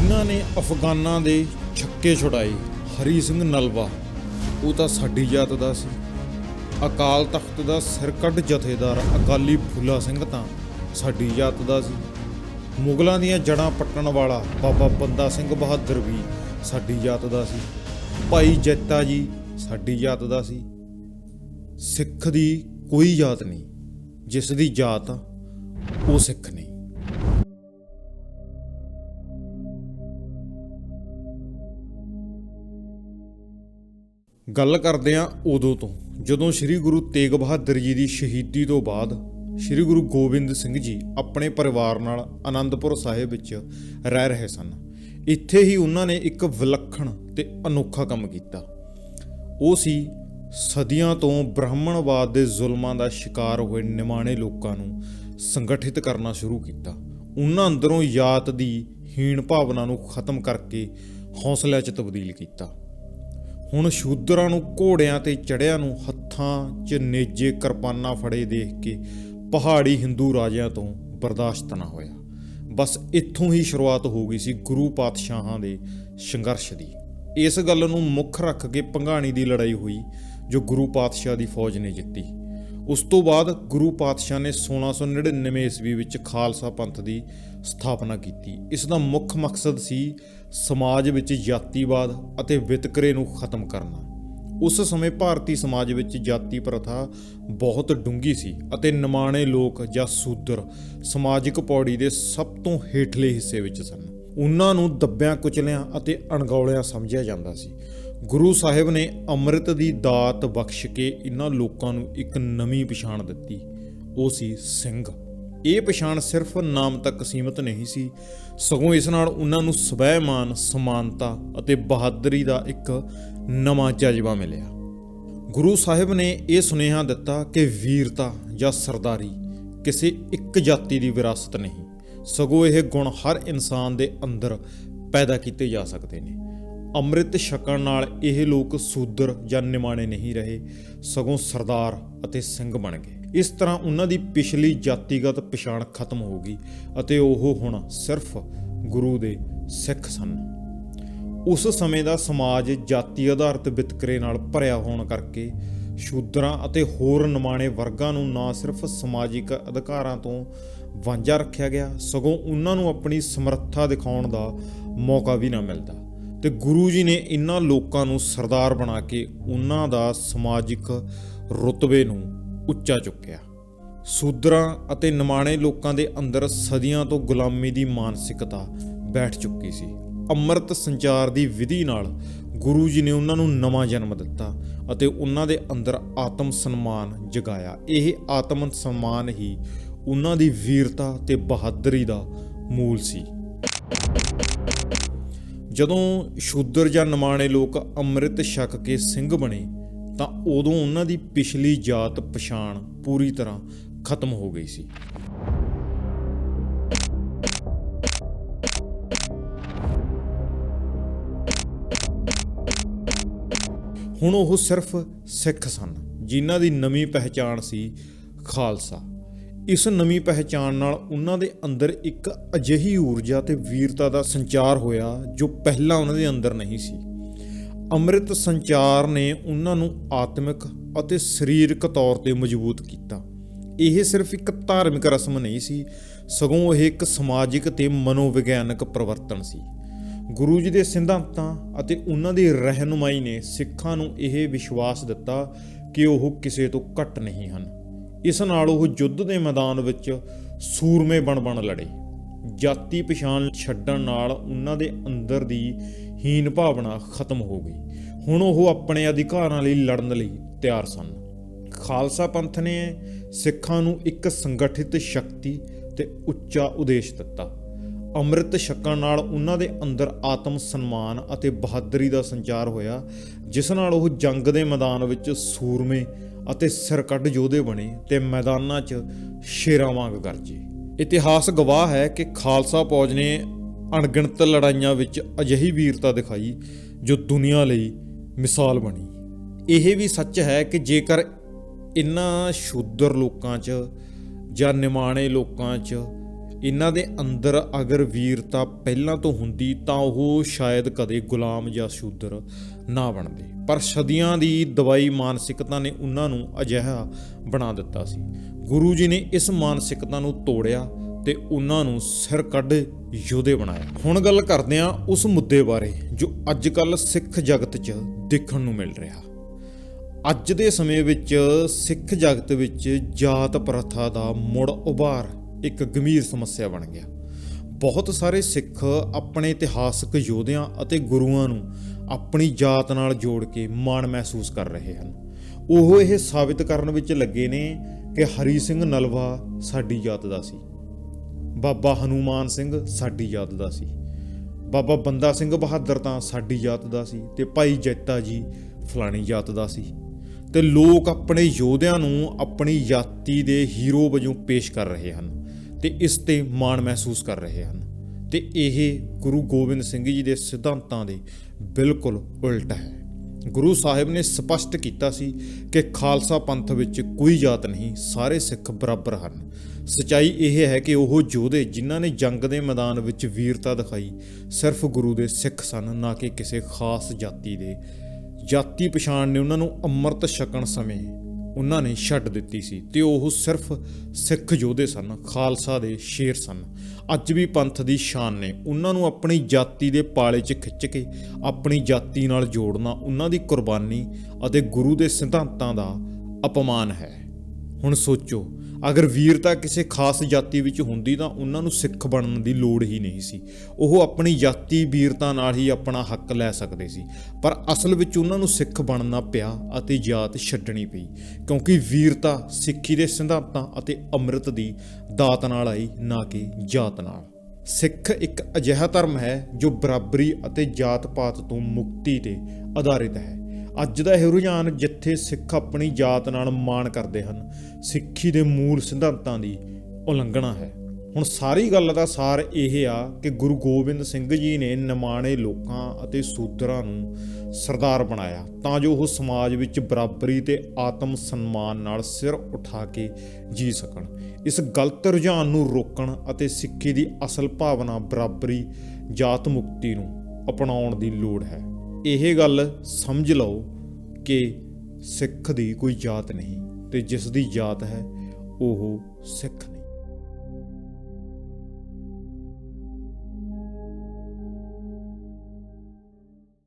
ਜਿਨ੍ਹਾਂ ਨੇ ਅਫਗਾਨਾਂ ਦੇ ਛੱਕੇ ਛੁਡਾਏ ਹਰੀ ਸਿੰਘ ਨਲਵਾ ਉਹ ਤਾਂ ਸਾਡੀ ਜਾਤ ਦਾ ਸੀ। ਅਕਾਲ ਤਖਤ ਦਾ ਸਿਰਕੱਢ ਜਥੇਦਾਰ ਅਕਾਲੀ ਫੂਲਾ ਸਿੰਘ ਤਾਂ ਸਾਡੀ ਜਾਤ ਦਾ ਸੀ। ਮੁਗਲਾਂ ਦੀਆਂ ਜੜਾਂ ਪੱਟਣ ਵਾਲਾ ਬਾਬਾ ਬੰਦਾ ਸਿੰਘ ਬਹਾਦਰ ਵੀ ਸਾਡੀ ਜਾਤ ਦਾ ਸੀ। ਭਾਈ ਜੈਤਾ ਜੀ ਸਾਡੀ ਜਾਤ ਦਾ ਸੀ। ਸਿੱਖ ਦੀ ਕੋਈ ਜਾਤ ਨਹੀਂ ਜਿਸ ਦੀ ਜਾਤ ਆ, ਉਹ ਸਿੱਖ ਨਹੀਂ ਗੱਲ ਕਰਦੇ ਹਾਂ ਉਦੋਂ ਤੋਂ, ਜਦੋਂ ਸ੍ਰੀ ਗੁਰੂ ਤੇਗ ਬਹਾਦਰ ਜੀ ਦੀ ਸ਼ਹੀਦੀ ਤੋਂ ਬਾਅਦ ਸ੍ਰੀ ਗੁਰੂ ਗੋਬਿੰਦ ਸਿੰਘ ਜੀ ਆਪਣੇ ਪਰਿਵਾਰ ਨਾਲ ਆਨੰਦਪੁਰ ਸਾਹਿਬ ਵਿੱਚ ਰਹਿ ਰਹੇ ਸਨ। ਇੱਥੇ ਹੀ ਉਹਨਾਂ ਨੇ ਇੱਕ ਵਿਲੱਖਣ ਤੇ ਅਨੋਖਾ ਕੰਮ ਕੀਤਾ। ਉਹ ਸੀ ਸਦੀਆਂ ਤੋਂ ਬ੍ਰਾਹਮਣਵਾਦ ਦੇ ਜ਼ੁਲਮਾਂ ਦਾ ਸ਼ਿਕਾਰ ਹੋਏ ਨਿਮਾਣੇ ਲੋਕਾਂ ਨੂੰ ਸੰਗਠਿਤ ਕਰਨਾ ਸ਼ੁਰੂ ਕੀਤਾ। ਉਹਨਾਂ ਅੰਦਰੋਂ ਯਾਤ ਦੀ ਹੀਣ ਭਾਵਨਾ ਨੂੰ ਖਤਮ ਕਰਕੇ ਹੌਸਲੇ 'ਚ ਤਬਦੀਲ ਕੀਤਾ। ਹੁਣ ਸ਼ੂਦਰਾਂ ਨੂੰ, ਘੋੜਿਆਂ ਤੇ ਚੜਿਆਂ ਨੂੰ ਹੱਥਾਂ 'ਚ ਨੇਜੇ ਕਿਰਪਾਨਾਂ ਫੜੇ ਦੇਖ ਕੇ ਪਹਾੜੀ ਹਿੰਦੂ ਰਾਜਿਆਂ ਤੋਂ ਬਰਦਾਸ਼ਤ ਨਾ ਹੋਇਆ। ਬਸ ਇੱਥੋਂ ਹੀ ਸ਼ੁਰੂਆਤ ਹੋ ਗਈ ਸੀ ਗੁਰੂ ਪਾਤਸ਼ਾਹਾਂ ਦੇ ਸੰਘਰਸ਼ ਦੀ। ਇਸ ਗੱਲ ਨੂੰ ਮੁੱਖ ਰੱਖ ਕੇ ਪੰਘਾਣੀ ਦੀ ਲੜਾਈ ਹੋਈ, ਜੋ ਗੁਰੂ ਪਾਤਸ਼ਾਹ ਦੀ ਫੌਜ ਨੇ ਜਿੱਤੀ। ਉਸ ਤੋਂ ਬਾਅਦ ਗੁਰੂ ਪਾਤਸ਼ਾਹ ਨੇ 1699 ਈਸਵੀ ਵਿੱਚ ਖਾਲਸਾ ਪੰਥ ਦੀ ਸਥਾਪਨਾ ਕੀਤੀ। ਇਸ ਦਾ ਮੁੱਖ ਮਕਸਦ ਸੀ ਸਮਾਜ ਵਿੱਚ ਜਾਤੀਵਾਦ ਅਤੇ ਵਿਤਕਰੇ ਨੂੰ ਖਤਮ ਕਰਨਾ। ਉਸ ਸਮੇਂ ਭਾਰਤੀ ਸਮਾਜ ਵਿੱਚ ਜਾਤੀ ਪ੍ਰਥਾ ਬਹੁਤ ਡੂੰਗੀ ਸੀ ਅਤੇ ਨਿਮਾਣੇ ਲੋਕ ਜਾਂ ਸੂਦਰ ਸਮਾਜਿਕ ਪੌੜੀ ਦੇ ਸਭ ਤੋਂ ਹੇਠਲੇ ਹਿੱਸੇ ਵਿੱਚ ਸਨ। ਉਹਨਾਂ ਨੂੰ ਦੱਬਿਆਂ, ਕੁਚਲਿਆਂ ਅਤੇ ਅਣਗੌਲਿਆਂ ਸਮਝਿਆ ਜਾਂਦਾ ਸੀ। ਗੁਰੂ ਸਾਹਿਬ ਨੇ ਅੰਮ੍ਰਿਤ ਦੀ ਦਾਤ ਬਖਸ਼ ਕੇ ਇਹਨਾਂ ਲੋਕਾਂ ਨੂੰ ਇੱਕ ਨਵੀਂ ਪਛਾਣ ਦਿੱਤੀ। ਉਹ ਸੀ ਸਿੰਘ। ਇਹ ਪਛਾਣ ਸਿਰਫ ਨਾਮ ਤੱਕ ਸੀਮਿਤ ਨਹੀਂ ਸੀ, ਸਗੋਂ ਇਸ ਨਾਲ ਉਹਨਾਂ ਨੂੰ ਸਵੈਮਾਨ, ਸਮਾਨਤਾ ਅਤੇ ਬਹਾਦਰੀ ਦਾ ਇੱਕ ਨਵਾਂ ਜਜ਼ਬਾ ਮਿਲਿਆ। ਗੁਰੂ ਸਾਹਿਬ ਨੇ ਇਹ ਸੁਨੇਹਾ ਦਿੱਤਾ ਕਿ ਵੀਰਤਾ ਜਾਂ ਸਰਦਾਰੀ ਕਿਸੇ ਇੱਕ ਜਾਤੀ ਦੀ ਵਿਰਾਸਤ ਨਹੀਂ, ਸਗੋਂ ਇਹ ਗੁਣ ਹਰ ਇਨਸਾਨ ਦੇ ਅੰਦਰ ਪੈਦਾ ਕੀਤੇ ਜਾ ਸਕਦੇ ਨੇ। ਅੰਮ੍ਰਿਤ ਛਕਣ ਨਾਲ ਇਹ ਲੋਕ ਸੂਦਰ ਜਾਂ ਨਿਮਾਣੇ ਨਹੀਂ ਰਹੇ, ਸਗੋਂ ਸਰਦਾਰ ਅਤੇ ਸਿੰਘ ਬਣ ਗਏ। ਇਸ ਤਰ੍ਹਾਂ ਉਹਨਾਂ ਦੀ ਪਿਛਲੀ ਜਾਤੀਗਤ ਪਛਾਣ ਖਤਮ ਹੋ ਗਈ ਅਤੇ ਉਹ ਹੁਣ ਸਿਰਫ ਗੁਰੂ ਦੇ ਸਿੱਖ ਸਨ। ਉਸ ਸਮੇਂ ਦਾ ਸਮਾਜ ਜਾਤੀ ਆਧਾਰਿਤ ਵਿਤਕਰੇ ਨਾਲ ਭਰਿਆ ਹੋਣ ਕਰਕੇ ਸ਼ੂਦਰਾਂ ਅਤੇ ਹੋਰ ਨਿਮਾਣੇ ਵਰਗਾਂ ਨੂੰ ਨਾ ਸਿਰਫ ਸਮਾਜਿਕ ਅਧਿਕਾਰਾਂ ਤੋਂ ਵਾਂਝਾ ਰੱਖਿਆ ਗਿਆ, ਸਗੋਂ ਉਹਨਾਂ ਨੂੰ ਆਪਣੀ ਸਮਰੱਥਾ ਦਿਖਾਉਣ ਦਾ ਮੌਕਾ ਵੀ ਨਾ ਮਿਲਦਾ। ਤੇ ਗੁਰੂ ਜੀ ਨੇ ਇਹਨਾਂ ਲੋਕਾਂ ਨੂੰ ਸਰਦਾਰ ਬਣਾ ਕੇ ਉਹਨਾਂ ਦਾ ਸਮਾਜਿਕ ਰੁਤਬੇ ਨੂੰ ਉੱਚਾ ਚੁੱਕਿਆ। ਸੂਦਰਾਂ ਅਤੇ ਨਿਮਾਣੇ ਲੋਕਾਂ ਦੇ ਅੰਦਰ ਸਦੀਆਂ ਤੋਂ ਗੁਲਾਮੀ ਦੀ ਮਾਨਸਿਕਤਾ ਬੈਠ ਚੁੱਕੀ ਸੀ। ਅੰਮ੍ਰਿਤ ਸੰਚਾਰ ਦੀ ਵਿਧੀ ਨਾਲ ਗੁਰੂ ਜੀ ਨੇ ਉਹਨਾਂ ਨੂੰ ਨਵਾਂ ਜਨਮ ਦਿੱਤਾ ਅਤੇ ਉਹਨਾਂ ਦੇ ਅੰਦਰ ਆਤਮ ਸਨਮਾਨ ਜਗਾਇਆ। ਇਹ ਆਤਮ ਸਨਮਾਨ ਹੀ ਉਹਨਾਂ ਦੀ ਵੀਰਤਾ ਤੇ ਬਹਾਦਰੀ ਦਾ ਮੂਲ ਸੀ। ਜਦੋਂ ਸ਼ੂਦਰ ਜਾਂ ਨਿਮਾਣੇ ਲੋਕ ਅੰਮ੍ਰਿਤ ਛਕ ਕੇ ਸਿੰਘ ਬਣੇ, ਤਾਂ ਉਦੋਂ ਉਹਨਾਂ ਦੀ ਪਿਛਲੀ ਜਾਤ ਪਛਾਣ ਪੂਰੀ ਤਰ੍ਹਾਂ ਖਤਮ ਹੋ ਗਈ ਸੀ। ਹੁਣ ਉਹ ਸਿਰਫ ਸਿੱਖ ਸਨ, ਜਿਨ੍ਹਾਂ ਦੀ ਨਵੀਂ ਪਹਿਚਾਣ ਸੀ ਖਾਲਸਾ। ਇਸ ਨਵੀਂ ਪਹਿਚਾਣ ਨਾਲ ਉਹਨਾਂ ਦੇ ਅੰਦਰ ਇੱਕ ਅਜਿਹੀ ਊਰਜਾ ਤੇ ਵੀਰਤਾ ਦਾ ਸੰਚਾਰ ਹੋਇਆ ਜੋ ਪਹਿਲਾਂ ਉਹਨਾਂ ਦੇ ਅੰਦਰ ਨਹੀਂ ਸੀ। ਅੰਮ੍ਰਿਤ ਸੰਚਾਰ ਨੇ ਉਹਨਾਂ ਨੂੰ ਆਤਮਿਕ ਅਤੇ ਸਰੀਰਕ ਤੌਰ ਤੇ ਮਜ਼ਬੂਤ ਕੀਤਾ। ਇਹ ਸਿਰਫ ਇੱਕ ਧਾਰਮਿਕ ਰਸਮ ਨਹੀਂ ਸੀ, ਸਗੋਂ ਇਹ ਇੱਕ ਸਮਾਜਿਕ ਤੇ ਮਨੋਵਿਗਿਆਨਕ ਪਰਿਵਰਤਨ ਸੀ। ਗੁਰੂ ਜੀ ਦੇ ਸਿਧਾਂਤਾਂ ਅਤੇ ਉਹਨਾਂ ਦੀ ਰਹਿਨੁਮਾਈ ਨੇ ਸਿੱਖਾਂ ਨੂੰ ਇਹ ਵਿਸ਼ਵਾਸ ਦਿੱਤਾ ਕਿ ਉਹ ਕਿਸੇ ਤੋਂ ਘੱਟ ਨਹੀਂ ਹਨ। ਇਸ ਨਾਲ ਉਹ ਯੁੱਧ ਦੇ ਮੈਦਾਨ ਵਿੱਚ ਸੂਰਮੇ ਬਣ ਬਣ ਲੜੇ। ਜਾਤੀ ਪਛਾਣ ਛੱਡਣ ਨਾਲ ਉਹਨਾਂ ਦੇ ਅੰਦਰ ਦੀ ਹੀਨ ਭਾਵਨਾ ਖਤਮ ਹੋ ਗਈ। ਹੁਣ ਉਹ ਆਪਣੇ ਅਧਿਕਾਰਾਂ ਲਈ ਲੜਨ ਲਈ ਤਿਆਰ ਸਨ। ਖਾਲਸਾ ਪੰਥ ਨੇ ਸਿੱਖਾਂ ਨੂੰ ਇੱਕ ਸੰਗਠਿਤ ਸ਼ਕਤੀ ਤੇ ਉੱਚਾ ਉਦੇਸ਼ ਦਿੱਤਾ। ਅੰਮ੍ਰਿਤ ਛਕਣ ਨਾਲ ਉਹਨਾਂ ਦੇ ਅੰਦਰ ਆਤਮ ਸਨਮਾਨ ਅਤੇ ਬਹਾਦਰੀ ਦਾ ਸੰਚਾਰ ਹੋਇਆ, ਜਿਸ ਨਾਲ ਉਹ ਜੰਗ ਦੇ ਮੈਦਾਨ ਵਿੱਚ ਸੂਰਮੇ ਅਤੇ ਸਿਰਕੱਢ ਯੋਧੇ ਬਣੇ ਤੇ ਮੈਦਾਨਾਂ 'ਚ ਸ਼ੇਰਾਂ ਵਾਂਗ ਗਰਜੇ। ਇਤਿਹਾਸ ਗਵਾਹ ਹੈ ਕਿ ਖਾਲਸਾ ਫੌਜ ਨੇ ਅਣਗਿਣਤ ਲੜਾਈਆਂ ਵਿੱਚ ਅਜਿਹੀ ਵੀਰਤਾ ਦਿਖਾਈ ਜੋ ਦੁਨੀਆ ਲਈ ਮਿਸਾਲ ਬਣੀ। ਇਹ ਵੀ ਸੱਚ ਹੈ ਕਿ ਜੇਕਰ ਇਨ੍ਹਾਂ ਸ਼ੂਦਰ ਲੋਕਾਂ 'ਚ ਜਾਂ ਨਿਮਾਣੇ ਲੋਕਾਂ 'ਚ ਇਹਨਾਂ ਦੇ ਅੰਦਰ ਅਗਰ ਵੀਰਤਾ ਪਹਿਲਾਂ ਤੋਂ ਹੁੰਦੀ ਤਾਂ ਉਹ ਸ਼ਾਇਦ ਕਦੇ ਗੁਲਾਮ ਜਾਂ ਸ਼ੂਦਰ ਨਾ ਬਣਦੇ। ਪਰ ਸਦੀਆਂ ਦੀ ਦਵਾਈ ਮਾਨਸਿਕਤਾ ਨੇ ਉਹਨਾਂ ਨੂੰ ਅਜਿਹਾ ਬਣਾ ਦਿੱਤਾ ਸੀ। ਗੁਰੂ ਜੀ ਨੇ ਇਸ ਮਾਨਸਿਕਤਾ ਨੂੰ ਤੋੜਿਆ ਤੇ ਉਹਨਾਂ ਨੂੰ ਸਿਰ ਕੱਢ ਯੋਧੇ ਬਣਾਇਆ। ਹੁਣ ਗੱਲ ਕਰਦੇ ਹਾਂ ਉਸ ਮੁੱਦੇ ਬਾਰੇ ਜੋ ਅੱਜ ਕੱਲ ਸਿੱਖ ਜਗਤ 'ਚ ਦੇਖਣ ਨੂੰ ਮਿਲ ਰਿਹਾ। ਅੱਜ ਦੇ ਸਮੇਂ ਵਿੱਚ ਸਿੱਖ ਜਗਤ ਵਿੱਚ ਜਾਤ ਪ੍ਰਥਾ ਦਾ ਮੁੜ ਉਭਾਰ ਇੱਕ ਗੰਭੀਰ ਸਮੱਸਿਆ ਬਣ ਗਿਆ। ਬਹੁਤ ਸਾਰੇ ਸਿੱਖ ਆਪਣੇ ਇਤਿਹਾਸਕ ਯੋਧਿਆਂ ਅਤੇ ਗੁਰੂਆਂ ਨੂੰ ਆਪਣੀ ਜਾਤ ਨਾਲ ਜੋੜ ਕੇ ਮਾਣ ਮਹਿਸੂਸ ਕਰ ਰਹੇ ਹਨ। ਉਹ ਇਹ ਸਾਬਿਤ ਕਰਨ ਵਿੱਚ ਲੱਗੇ ਨੇ ਕਿ ਹਰੀ ਸਿੰਘ ਨਲਵਾ ਸਾਡੀ ਜਾਤ ਦਾ ਸੀ। ਬਾਬਾ ਹਨੂਮਾਨ ਸਿੰਘ ਸਾਡੀ ਜਾਤ ਦਾ ਸੀ। ਬਾਬਾ ਬੰਦਾ ਸਿੰਘ ਬਹਾਦਰ ਤਾਂ ਸਾਡੀ ਜਾਤ ਦਾ ਸੀ ਤੇ ਭਾਈ ਜੈਤਾ ਜੀ ਫਲਾਣੀ ਜਾਤ ਦਾ ਸੀ। ਤੇ ਲੋਕ ਆਪਣੇ ਯੋਧਿਆਂ ਨੂੰ ਆਪਣੀ ਜਾਤੀ ਦੇ ਹੀਰੋ ਵਜੋਂ ਪੇਸ਼ ਕਰ ਰਹੇ ਹਨ ਤੇ ਇਸ ਤੇ ਮਾਣ ਮਹਿਸੂਸ ਕਰ ਰਹੇ ਹਨ। ਤੇ ਇਹ ਗੁਰੂ ਗੋਬਿੰਦ ਸਿੰਘ ਜੀ ਦੇ ਸਿਧਾਂਤਾਂ ਦੇ ਬਿਲਕੁਲ ਉਲਟ ਹੈ। ਗੁਰੂ ਸਾਹਿਬ ਨੇ ਸਪਸ਼ਟ ਕੀਤਾ ਸੀ ਕਿ ਖਾਲਸਾ ਪੰਥ ਵਿੱਚ ਕੋਈ ਜਾਤ ਨਹੀਂ, ਸਾਰੇ ਸਿੱਖ ਬਰਾਬਰ ਹਨ। ਸਚਾਈ ਇਹ ਹੈ ਕਿ ਉਹ ਯੋਧੇ ਜਿਨ੍ਹਾਂ ਨੇ ਜੰਗ ਦੇ ਮੈਦਾਨ ਵਿੱਚ ਵੀਰਤਾ ਦਿਖਾਈ, ਸਿਰਫ ਗੁਰੂ ਦੇ ਸਿੱਖ ਸਨ, ਨਾ ਕਿ ਕਿਸੇ ਖਾਸ ਜਾਤੀ ਦੇ। ਜਾਤੀ ਪਛਾਣ ਨੇ ਉਹਨਾਂ ਨੂੰ ਅੰਮ੍ਰਿਤ ਛਕਣ ਸਮੇਂ ਉਹਨਾਂ ਨੇ ਛੱਡ ਦਿੱਤੀ ਸੀ ਤੇ ਉਹ ਸਿਰਫ ਸਿੱਖ ਯੋਧੇ ਸਨ, ਖਾਲਸਾ ਦੇ ਸ਼ੇਰ ਸਨ। ਅੱਜ ਵੀ ਪੰਥ ਦੀ ਸ਼ਾਨ ਨੇ ਉਹਨਾਂ ਨੂੰ ਆਪਣੀ ਜਾਤੀ ਦੇ ਪਾਲੇ 'ਚ ਖਿੱਚ ਕੇ ਆਪਣੀ ਜਾਤੀ ਨਾਲ ਜੋੜਨਾ ਉਹਨਾਂ ਦੀ ਕੁਰਬਾਨੀ ਅਤੇ ਗੁਰੂ ਦੇ ਸਿਧਾਂਤਾਂ ਦਾ ਅਪਮਾਨ ਹੈ। ਹੁਣ ਸੋਚੋ, ਅਗਰ ਵੀਰਤਾ ਕਿਸੇ ਖਾਸ ਜਾਤੀ ਵਿੱਚ ਹੁੰਦੀ ਤਾਂ ਉਹਨਾਂ ਨੂੰ ਸਿੱਖ ਬਣਨ ਦੀ ਲੋੜ ਹੀ ਨਹੀਂ ਸੀ। ਉਹ ਆਪਣੀ ਜਾਤੀ ਵੀਰਤਾ ਨਾਲ ਹੀ ਆਪਣਾ ਹੱਕ ਲੈ ਸਕਦੇ ਸੀ। ਪਰ ਅਸਲ ਵਿੱਚ ਉਹਨਾਂ ਨੂੰ ਸਿੱਖ ਬਣਨਾ ਪਿਆ ਅਤੇ ਜਾਤ ਛੱਡਣੀ ਪਈ, ਕਿਉਂਕਿ ਵੀਰਤਾ ਸਿੱਖੀ ਦੇ ਸਿਧਾਂਤਾਂ ਅਤੇ ਅੰਮ੍ਰਿਤ ਦੀ ਦਾਤ ਨਾਲ ਆਈ, ਨਾ ਕਿ ਜਾਤ ਨਾਲ। ਸਿੱਖ ਇੱਕ ਅਜਿਹਾ ਧਰਮ ਹੈ ਜੋ ਬਰਾਬਰੀ ਅਤੇ ਜਾਤ-ਪਾਤ ਤੋਂ ਮੁਕਤੀ ਤੇ ਆਧਾਰਿਤ ਹੈ। ਅੱਜ ਦਾ ਇਹ ਰੁਝਾਨ ਜਿੱਥੇ ਸਿੱਖ ਆਪਣੀ ਜਾਤ ਨਾਲ ਮਾਣ ਕਰਦੇ ਹਨ, ਸਿੱਖੀ ਦੇ ਮੂਲ ਸਿਧਾਂਤਾਂ ਦੀ ਉਲੰਘਣਾ ਹੈ। ਹੁਣ ਸਾਰੀ ਗੱਲ ਦਾ ਸਾਰ ਇਹ ਆ ਕਿ ਗੁਰੂ ਗੋਬਿੰਦ ਸਿੰਘ ਜੀ ਨੇ ਨਿਮਾਣੇ ਲੋਕਾਂ ਅਤੇ ਸੂਦਰਾਂ ਨੂੰ ਸਰਦਾਰ ਬਣਾਇਆ, ਤਾਂ ਜੋ ਉਹ ਸਮਾਜ ਵਿੱਚ ਬਰਾਬਰੀ ਤੇ ਆਤਮ ਸਨਮਾਨ ਨਾਲ ਸਿਰ ਉਠਾ ਕੇ ਜੀ ਸਕਣ। ਇਸ ਗਲਤ ਰੁਝਾਨ ਨੂੰ ਰੋਕਣ ਅਤੇ ਸਿੱਖੀ ਦੀ ਅਸਲ ਭਾਵਨਾ ਬਰਾਬਰੀ, ਜਾਤ ਮੁਕਤੀ ਨੂੰ ਅਪਣਾਉਣ ਦੀ ਲੋੜ ਹੈ। ਇਹ ਗੱਲ ਸਮਝ ਲਓ ਕਿ ਸਿੱਖ ਦੀ ਕੋਈ ਜਾਤ ਨਹੀਂ ਤੇ ਜਿਸ ਦੀ ਜਾਤ ਹੈ ਉਹ ਸਿੱਖ ਨਹੀਂ।